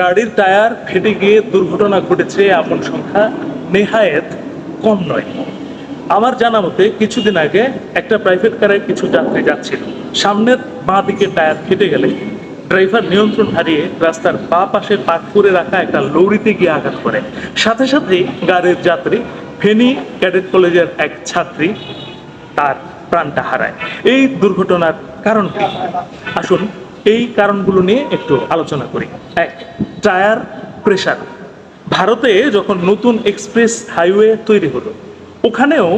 গাড়ির টায়ার ফেটে গিয়ে দুর্ঘটনা ঘটেছে, এমন সংখ্যা নেহায়েত কম নয়। আমার জানা মতে কিছুদিন আগে একটা প্রাইভেট কারে কিছু যাত্রী যাচ্ছিল। সামনের বাঁ দিকে টায়ার ফেটে গেলে ড্রাইভার নিয়ন্ত্রণ হারিয়ে রাস্তার বা পাশে পাক করে রাখা একটা লৌড়িতে গিয়ে আঘাত করে। সাথে সাথেই গাড়ির যাত্রী ফেনী ক্যাডেট কলেজের এক ছাত্রী তার প্রাণটা হারায়। এই দুর্ঘটনার কারণ কি? আসুন এই কারণগুলো নিয়ে একটু আলোচনা করি। এক, টায়ার প্রেশার ভারতে যখন নতুন এক্সপ্রেস হাইওয়ে তৈরি হলো, ওখানেও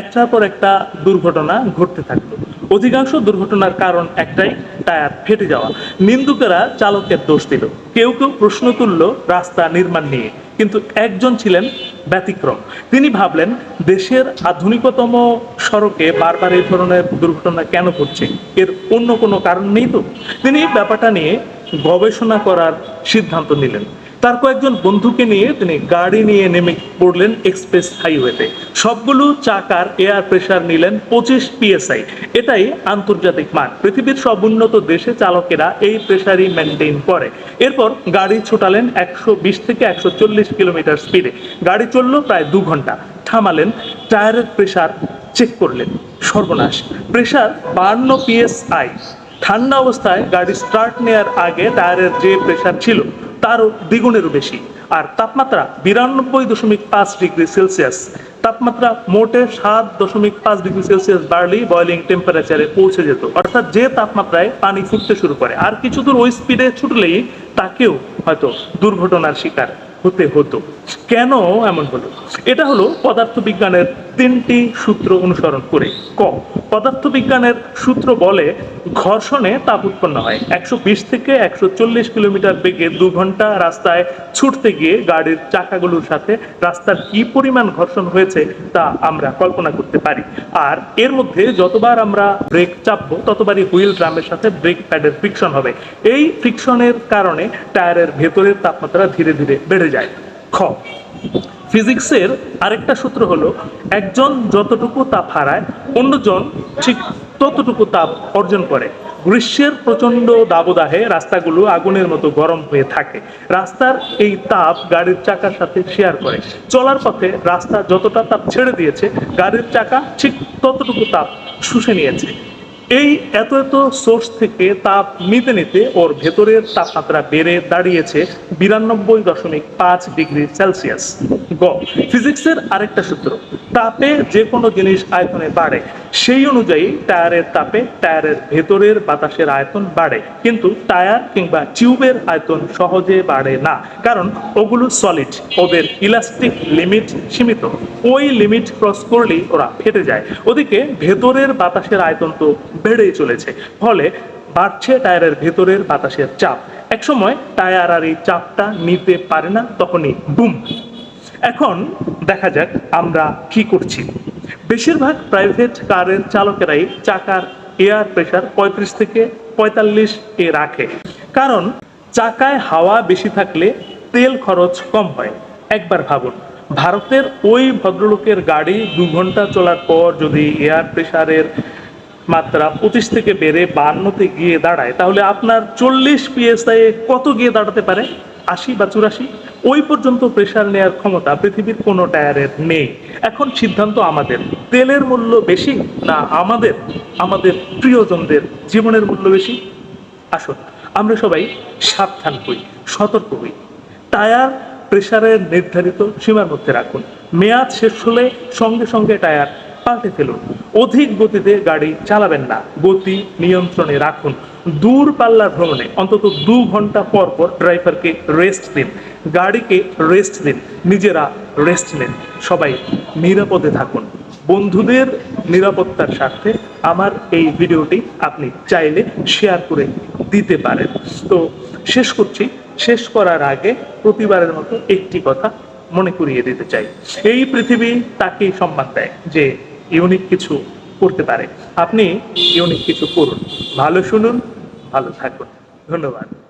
একটার পর একটা দুর্ঘটনা ঘটতে থাকল। অধিকাংশ দুর্ঘটনার কারণ একটাই, টায়ার ফেটে যাওয়া। নিন্দুকেরা চালকের দোষ দিল। কেউ কেউ প্রশ্ন তুলল রাস্তা নির্মাণ নিয়ে, কিন্তু একজন ছিলেন ব্যতিক্রম। তিনি ভাবলেন, দেশের আধুনিকতম সড়কে বারবার এই ধরনের দুর্ঘটনা কেন ঘটছে? এর অন্য কোনো কারণ নেই তো? তিনি ব্যাপারটা নিয়ে গবেষণা করার সিদ্ধান্ত নিলেন। তার কয়েকজন বন্ধুকে নিয়ে তিনি গাড়ি নিয়ে নেমে পড়লেন এক্সপ্রেস হাইওয়েতে। সবগুলো চাকার এয়ার প্রেসার নিলেন পঁচিশ পিএসআই। এটাই আন্তর্জাতিক মান পৃথিবীর সব উন্নত দেশে চালকেরা এই প্রেশারই মেনটেন করে। এরপর গাড়ি ছোটালেন একশো বিশ থেকে একশো চল্লিশ কিলোমিটার স্পিডে গাড়ি চলল প্রায় দু ঘণ্টা। থামালেন, টায়ারের প্রেসার চেক করলেন। সর্বনাশ। প্রেসার বান্ন পিএসআই। ঠান্ডা অবস্থায় গাড়ি স্টার্ট নেওয়ার আগে টায়ারের যে প্রেসার ছিল তারও দ্বিগুণেরও বেশি। আর তাপমাত্রা বিরানব্বই দশমিক পাঁচ ডিগ্রি সেলসিয়াস। তাপমাত্রা মোটে সাত দশমিক পাঁচ ডিগ্রি সেলসিয়াস বাড়লেই বয়লিং টেম্পারেচারে পৌঁছে যেত। অর্থাৎ যে তাপমাত্রায় পানি ফুটতে শুরু করে, আর কিছু দূর ওই স্পিডে ছুটলেই তাকেও হয়তো দুর্ঘটনার শিকার হতে হতো। কেন এমন হলো? এটা হলো পদার্থবিজ্ঞানের তিনটি সূত্র অনুসরণ করে ক। পদার্থবিজ্ঞানের সূত্র বলে ঘর্ষণে তাপ উৎপন্ন হয়। একশো বিশ থেকে একশো চল্লিশ কিলোমিটার বেগে দু ঘণ্টা রাস্তায় ছুটতে গিয়ে গাড়ির চাকাগুলোর সাথে রাস্তার কি পরিমাণ ঘর্ষণ হয়েছে তা আমরা কল্পনা করতে পারি। আর এর মধ্যে যতবার আমরা ব্রেক চাপবো, ততবারই হুইল ড্রামের সাথে ব্রেক প্যাডের ফ্রিকশন হবে। এই ফ্রিকশনের কারণে টায়ারের ভেতরের তাপমাত্রা ধীরে ধীরে বেড়ে যায়। খ। ফিজিক্সের আরেকটা সূত্র হলো, একজন যতটুকু তাপ হারায়, অন্যজন ঠিক ততটুকু তাপ অর্জন করে। গ্রীষ্মের প্রচণ্ড দাবদাহে রাস্তাগুলো আগুনের মতো গরম হয়ে থাকে। রাস্তার এই তাপ গাড়ির চাকার সাথে শেয়ার করে। চলার পথে রাস্তা যতটা তাপ ছেড়ে দিয়েছে, গাড়ির চাকা ঠিক ততটুকু তাপ শুষে নিয়েছে। এই এত এত সোর্স থেকে তাপ নিতে নিতে ওর ভেতরের তাপমাত্রা বেড়ে দাঁড়িয়েছে বিরানব্বই দশমিক পাঁচ ডিগ্রি সেলসিয়াস। গ ফিজিক্সের আরেকটা সূত্র, তাপে যে কোনো জিনিস আয়তনে বাড়ে। সেই অনুযায়ী টায়ারের তাপে টায়ারের ভেতরের বাতাসের আয়তন বাড়ে, কিন্তু টায়ার কিংবা টিউবের আয়তন সহজে বাড়ে না, কারণ ওগুলো সলিড ওদের ইলাস্টিক লিমিট সীমিত। ওই লিমিট ক্রস করলেই ওরা ফেটে যায়। ওদিকে ভেতরের বাতাসের আয়তন তো বেড়েই চলেছে, ফলে বাড়ছে টায়ারের ভেতরের বাতাসের চাপ। একসময় টায়ার আর এই চাপটা নিতে পারে না, তখনই বুম। এখন দেখা যাক আমরা কি করছি। বেশিরভাগ প্রাইভেট কারের চালকেরাই চাকার এয়ার প্রেশার পঁয়ত্রিশ থেকে পঁয়তাল্লিশ এ রাখে। কারণ, চাকায় হাওয়া বেশি থাকলে তেল খরচ কম হয়। একবার ভাবুন, ভারতের ওই ভদ্রলোকের গাড়ি দু ঘণ্টা চলার পর যদি এয়ার প্রেশারের মাত্রা পঁচিশ থেকে বেড়ে বান্নতে গিয়ে দাঁড়ায়, তাহলে আপনার চল্লিশ পিএসআই কত গিয়ে দাঁড়াতে পারে? আশি বা চুরাশি, ওই পর্যন্ত প্রেশার নেওয়ার ক্ষমতা পৃথিবীর কোনো টায়ারের নেই। এখন সিদ্ধান্ত আমাদের। তেলের মূল্য বেশি না আমাদের? আমাদের প্রিয়জনদের জীবনের মূল্য বেশি? আসুন, আমরা সবাই সাবধান হই, সতর্ক হই। টায়ার প্রেশারের নির্ধারিত সীমার মধ্যে রাখুন। মেয়াদ শেষ হলে সঙ্গে সঙ্গে টায়ার পাল্টে ফেলুন। অধিক গতিতে গাড়ি চালাবেন না। গতি নিয়ন্ত্রণে রাখুন। দূর পাল্লার ভ্রমণে অন্তত দু ঘণ্টা পর পর ড্রাইভারকে রেস্ট দিন। গাড়িকে রেস্ট দিন। নিজেরা রেস্ট নিন। সবাই নিরাপদে থাকুন। বন্ধুদের নিরাপত্তার স্বার্থে আমার এই ভিডিওটি আপনি চাইলে শেয়ার করে দিতে পারেন। তো শেষ করছি। শেষ করার আগে প্রতিবারের মতো একটি কথা মনে করিয়ে দিতে চাই। এই পৃথিবী তাকেই সম্মান দেয় যে ইউনিক কিছু করতে পারে। আপনি ইউনিক কিছু করুন। ভালো শুনুন ভালো থাকুন। ধন্যবাদ।